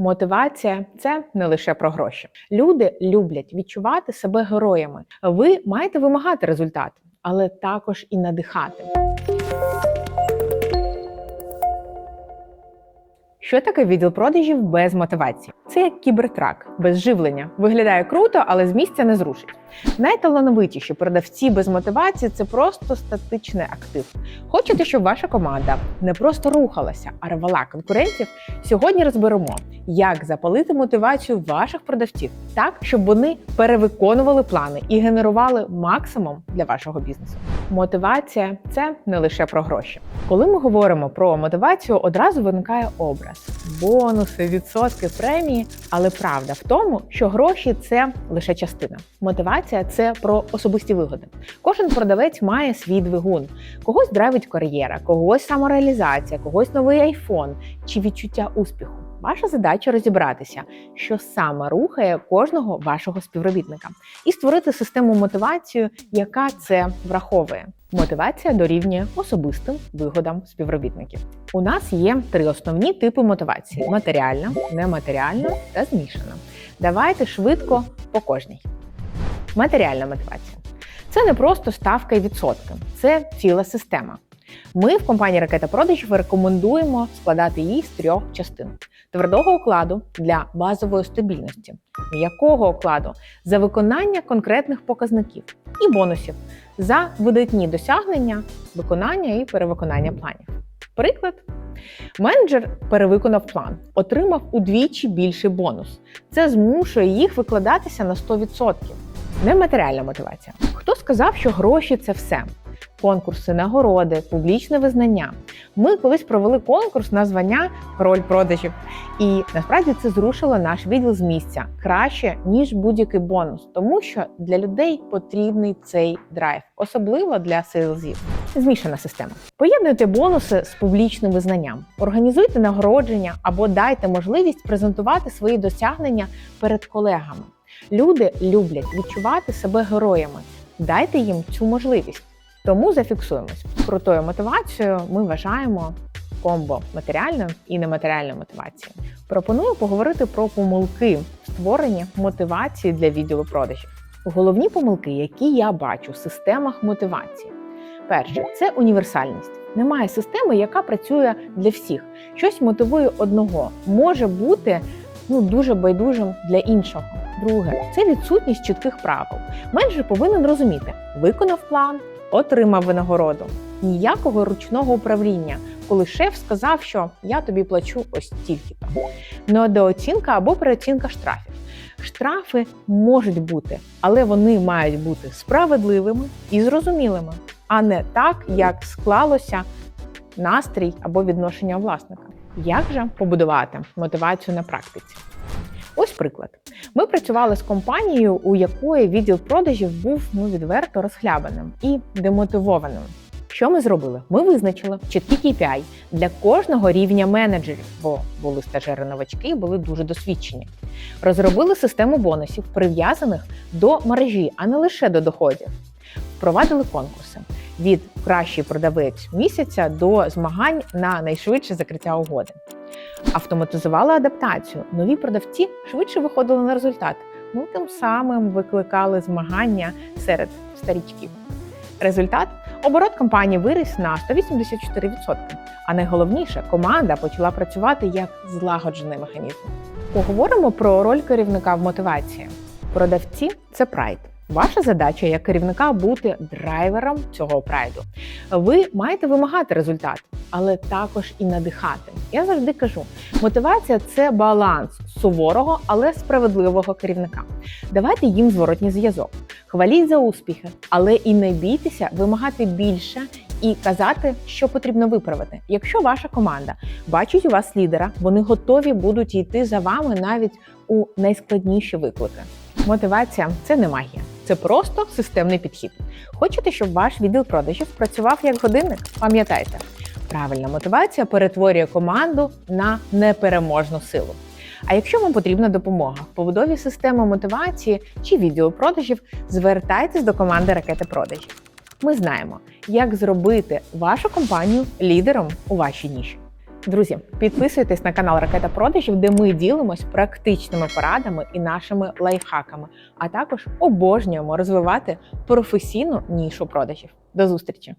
Мотивація це не лише про гроші. Люди люблять відчувати себе героями. Ви маєте вимагати результати, але також і надихати. Що таке відділ продажів без мотивації? Це як кібертрак, без живлення. Виглядає круто, але з місця не зрушить. Найталановитіші продавці без мотивації це просто статичний актив. Хочете, щоб ваша команда не просто рухалася, а рвала конкурентів? Сьогодні розберемо, як запалити мотивацію ваших продавців так, щоб вони перевиконували плани і генерували максимум для вашого бізнесу. Мотивація це не лише про гроші. Коли ми говоримо про мотивацію, одразу виникає образ: бонуси, відсотки, премії. Але правда в тому, що гроші це лише частина. Мотивація це про особисті вигоди. Кожен продавець має свій двигун. Когось драйвить кар'єра, когось самореалізація, когось новий айфон чи відчуття успіху. Ваша задача розібратися, що саме рухає кожного вашого співробітника, і створити систему мотивації, яка це враховує. Мотивація дорівнює особистим вигодам співробітників. У нас є три основні типи мотивації: матеріальна, нематеріальна та змішана. Давайте швидко по кожній. Матеріальна мотивація це не просто ставка і відсотки, це ціла система. Ми в компанії Ракета продажів рекомендуємо складати її з трьох частин: твердого укладу для базової стабільності, м'якого укладу за виконання конкретних показників і бонусів за видатні досягнення, виконання і перевиконання планів. Приклад. Менеджер перевиконав план, отримав удвічі більший бонус. Це змушує їх викладатися на 100%. Нематеріальна мотивація. Хто сказав, що гроші це все? Конкурси, нагороди, публічне визнання. Ми колись провели конкурс на звання Король продажів, і насправді це зрушило наш відділ з місця краще ніж будь-який бонус, тому що для людей потрібний цей драйв, особливо для сейлзів. Змішана система. Поєднуйте бонуси з публічним визнанням, організуйте нагородження або дайте можливість презентувати свої досягнення перед колегами. Люди люблять відчувати себе героями. Дайте їм цю можливість. Тому зафіксуємось. Крутою мотивацією ми вважаємо комбо матеріальної і нематеріальної мотивації. Пропоную поговорити про помилки в мотивації для відділу продажів. Головні помилки, які я бачу в системах мотивації. Перше це універсальність. Немає системи, яка працює для всіх. Щось мотивує одного, може бути ну дуже байдужим для іншого. Друге це відсутність чітких правил. Менеджер повинен розуміти, виконав план, отримав винагороду. Ніякого ручного управління, коли шеф сказав, що я тобі плачу ось стільки-то. Недооцінка або переоцінка штрафів. Штрафи можуть бути, але вони мають бути справедливими і зрозумілими, а не так, як склалося настрій або відношення власника. Як же побудувати мотивацію на практиці? Приклад. Ми працювали з компанією, у якої відділ продажів був ну відверто розхлябаним і демотивованим. Що ми зробили? Ми визначили чіткі KPI для кожного рівня менеджерів, бо були стажери-новачки, були дуже досвідчені. Розробили систему бонусів, прив'язаних до мережі, а не лише до доходів. Впровадили конкурси від кращий продавець місяця до змагань на найшвидше закриття угоди. Автоматизували адаптацію. Нові продавці швидше виходили на результат. Ну тим самим викликали змагання серед старічків. Результат оборот компанії виріс на 184%. А найголовніше, команда почала працювати як злагоджений механізм. Поговоримо про роль керівника в мотивації. Продавці це прайд. Ваша задача як керівника бути драйвером цього прайду. Ви маєте вимагати результат, але також і надихати. Я завжди кажу: мотивація це баланс суворого, але справедливого керівника. Давайте їм зворотній зв'язок. Хваліть за успіхи, але і не бійтеся вимагати більше і казати, що потрібно виправити. Якщо ваша команда бачить у вас лідера, вони готові будуть йти за вами навіть у найскладніші виклики. Мотивація це не магія. Це просто системний підхід. Хочете, щоб ваш відділ продажів працював як годинник? Пам'ятайте, правильна мотивація перетворює команду на непереможну силу. А якщо вам потрібна допомога в побудові системи мотивації чи відділу продажів, звертайтесь до команди ракети продажів. Ми знаємо, як зробити вашу компанію лідером у вашій ніші. Друзі, підписуйтесь на канал Ракета продажів, де ми ділимось практичними порадами і нашими лайфхаками, а також обожнюємо розвивати професійну нішу продажів. До зустрічі!